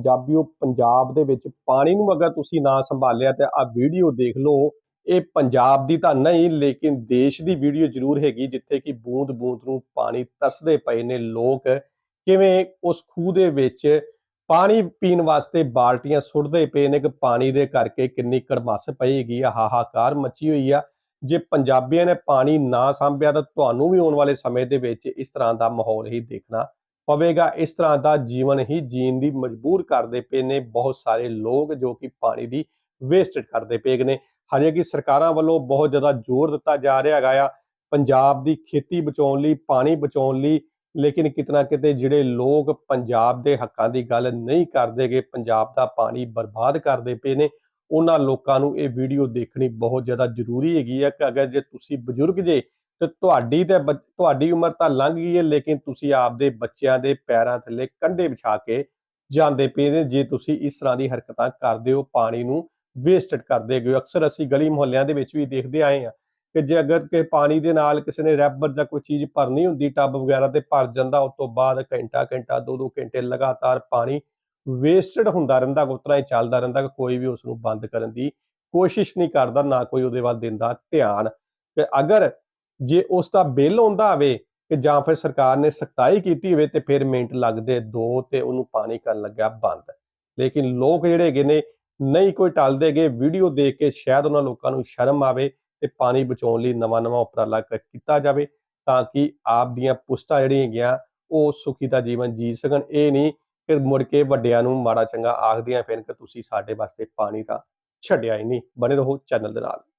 ਪੰਜਾਬੀਓ ਪੰਜਾਬ ਦੇ ਵਿੱਚ ਪਾਣੀ ਨੂੰ ਅਗਰ ਤੁਸੀਂ ਨਾ ਸੰਭਾਲਿਆ ਤੇ ਆ ਵੀਡੀਓ ਦੇਖ ਲਓ, ਇਹ ਪੰਜਾਬ ਦੀ ਤਾਂ ਨਹੀਂ, ਲੇਕਿਨ ਦੇਸ਼ ਦੀ ਵੀਡੀਓ ਜ਼ਰੂਰ ਹੈਗੀ, ਜਿੱਥੇ ਕਿ ਬੂੰਦ ਬੂੰਦ ਨੂੰ ਪਾਣੀ ਤਰਸਦੇ ਪਏ ਨੇ ਲੋਕ। ਕਿਵੇਂ ਉਸ ਖੂਹ ਦੇ ਵਿੱਚ ਪਾਣੀ ਪੀਣ ਵਾਸਤੇ ਬਾਲਟੀਆਂ ਸੁੱਟਦੇ ਪਏ ਨੇ, ਕਿ ਪਾਣੀ ਦੇ ਕਰਕੇ ਕਿੰਨੀ ਕੜਮੱਸ ਪਈਗੀ ਆ ਹਾਹਾਕਾਰ ਮੱਚੀ ਹੋਈ ਆ। ਜੇ ਪੰਜਾਬੀਆਂ ਨੇ ਪਾਣੀ ਨਾ ਸੰਭਿਆ ਤਾਂ ਤੁਹਾਨੂੰ ਵੀ ਆਉਣ ਵਾਲੇ ਸਮੇਂ ਦੇ ਵਿੱਚ ਇਸ ਤਰ੍ਹਾਂ ਦਾ ਮਾਹੌਲ ਹੀ ਦੇਖਣਾ ਪਵੇਗਾ। ਇਸ ਤਰ੍ਹਾਂ ਦਾ ਜੀਵਨ ਹੀ ਜੀਣ ਦੀ ਮਜਬੂਰ ਕਰਦੇ ਪਏ ਨੇ ਬਹੁਤ ਸਾਰੇ ਲੋਕ ਜੋ ਕਿ ਪਾਣੀ ਦੀ ਵੇਸਟੇਜ ਕਰਦੇ ਪਏ ਨੇ। ਹਜੇ ਕਿ ਸਰਕਾਰਾਂ ਵੱਲੋਂ ਬਹੁਤ ਜ਼ਿਆਦਾ ਜ਼ੋਰ ਦਿੱਤਾ ਜਾ ਰਿਹਾ ਹੈਗਾ ਆ। ਪੰਜਾਬ ਦੀ ਖੇਤੀ ਬਚਾਉਣ ਲਈ, ਪਾਣੀ ਬਚਾਉਣ ਲਈ, ਲੇਕਿਨ ਕਿਤਨਾ ਕਿਤੇ ਜਿਹੜੇ ਲੋਕ ਪੰਜਾਬ ਦੇ ਹੱਕਾਂ ਦੀ ਗੱਲ ਨਹੀਂ ਕਰਦੇਗੇ ਪੰਜਾਬ ਦਾ ਪਾਣੀ ਬਰਬਾਦ ਕਰਦੇ ਪਏ ਨੇ, ਉਹਨਾਂ ਲੋਕਾਂ ਨੂੰ ਇਹ ਵੀਡੀਓ ਦੇਖਣੀ ਬਹੁਤ ਜ਼ਿਆਦਾ ਜ਼ਰੂਰੀ ਹੈਗੀ ਹੈ ਕਿ ਅਗਰ ਜੇ ਤੁਸੀਂ ਬਜ਼ੁਰਗ ਜੇ ਤੇ ਤੁਹਾਡੀ ਤੇ ਬੱਚ- ਤੁਹਾਡੀ ਉਮਰ ਤਾਂ ਲੰਘ ਗਈ ਹੈ ਲੇਕਿਨ ਤੁਸੀਂ ਆਪਦੇ ਬੱਚਿਆਂ ਦੇ ਪੈਰਾਂ ਥੱਲੇ ਕੰਡੇ ਵਿਛਾ ਕੇ ਜਾਂਦੇ ਪਏ ਨੇ, ਜੇ ਤੁਸੀਂ ਇਸ ਤਰ੍ਹਾਂ ਦੀ ਹਰਕਤਾਂ ਕਰਦੇ ਹੋ, ਪਾਣੀ ਨੂੰ ਵੇਸਟਡ ਕਰਦੇ ਹੋ। ਅਕਸਰ ਅਸੀਂ ਗਲੀ ਮੁਹੱਲਿਆਂ ਦੇ ਵਿੱਚ ਵੀ ਦੇਖਦੇ ਆਏ ਹਾਂ ਕਿ ਜੇ ਅਗਰ ਕਿ ਪਾਣੀ ਦੇ ਨਾਲ ਕਿਸੇ ਨੇ ਰੈਬਰ ਜਾਂ ਕੋਈ ਚੀਜ਼ ਭਰਨੀ ਹੁੰਦੀ, ਟੱਬ ਵਗੈਰਾ ਤੇ ਭਰ ਜਾਂਦਾ, ਉਸ ਤੋਂ ਬਾਅਦ ਘੰਟਾ ਘੰਟਾ, ਦੋ ਦੋ ਘੰਟੇ ਲਗਾਤਾਰ ਪਾਣੀ ਵੇਸਟਡ ਹੁੰਦਾ ਰਹਿੰਦਾ ਉਤਨਾ ਹੀ ਚੱਲਦਾ ਰਹਿੰਦਾ ਕਿ ਕੋਈ ਵੀ ਉਸ ਨੂੰ ਬੰਦ ਕਰਨ ਦੀ ਕੋਸ਼ਿਸ਼ ਨਹੀਂ ਕਰਦਾ, ਨਾ ਕੋਈ ਉਹਦੇ ਵੱਲ ਦਿੰਦਾ ਧਿਆਨ। ਤੇ ਅਗਰ ਜੇ ਉਸ ਦਾ ਬਿੱਲ ਆਉਂਦਾ ਆਵੇ ਕਿ ਜਾਂ ਫਿਰ ਸਰਕਾਰ ਨੇ ਸਖਤਾਈ ਕੀਤੀ ਹੋਵੇ ਤੇ ਫਿਰ ਮਿੰਟ ਲੱਗਦੇ ਦੋ ਤੇ ਉਹਨੂੰ ਪਾਣੀ ਕਰਨ ਲੱਗਿਆ ਬੰਦ। ਲੇਕਿਨ ਲੋਕ ਜਿਹੜੇ ਹੈਗੇ ਨੇ, ਨਹੀਂ ਕੋਈ ਟਲਦੇਗੇ ਵੀਡੀਓ ਦੇਖ ਕੇ ਸ਼ਾਇਦ ਉਹਨਾਂ ਲੋਕਾਂ ਨੂੰ ਸ਼ਰਮ ਆਵੇ ਤੇ ਪਾਣੀ ਬਚਾਉਣ ਲਈ ਨਵਾਂ ਨਵਾਂ ਉਪਰਾਲਾ ਕੀਤਾ ਜਾਵੇ ਤਾਂ ਕਿ ਆਪ ਦੀਆਂ ਪੁਸ਼ਟਾਂ ਜਿਹੜੀਆਂ ਹੈਗੀਆਂ, ਉਹ ਸੁਖੀ ਦਾ ਜੀਵਨ ਜੀ ਸਕਣ। ਇਹ ਨਹੀਂ ਕਿ ਮੁੜ ਕੇ ਵੱਡਿਆਂ ਨੂੰ ਮਾੜਾ ਚੰਗਾ ਆਖਦੀਆਂ ਫਿਰ ਕਿ ਤੁਸੀਂ ਸਾਡੇ ਵਾਸਤੇ ਪਾਣੀ ਤਾਂ ਛੱਡਿਆ ਹੀ ਨਹੀਂ। ਬਣੇ ਰਹੋ ਚੈਨਲ ਦੇ ਨਾਲ।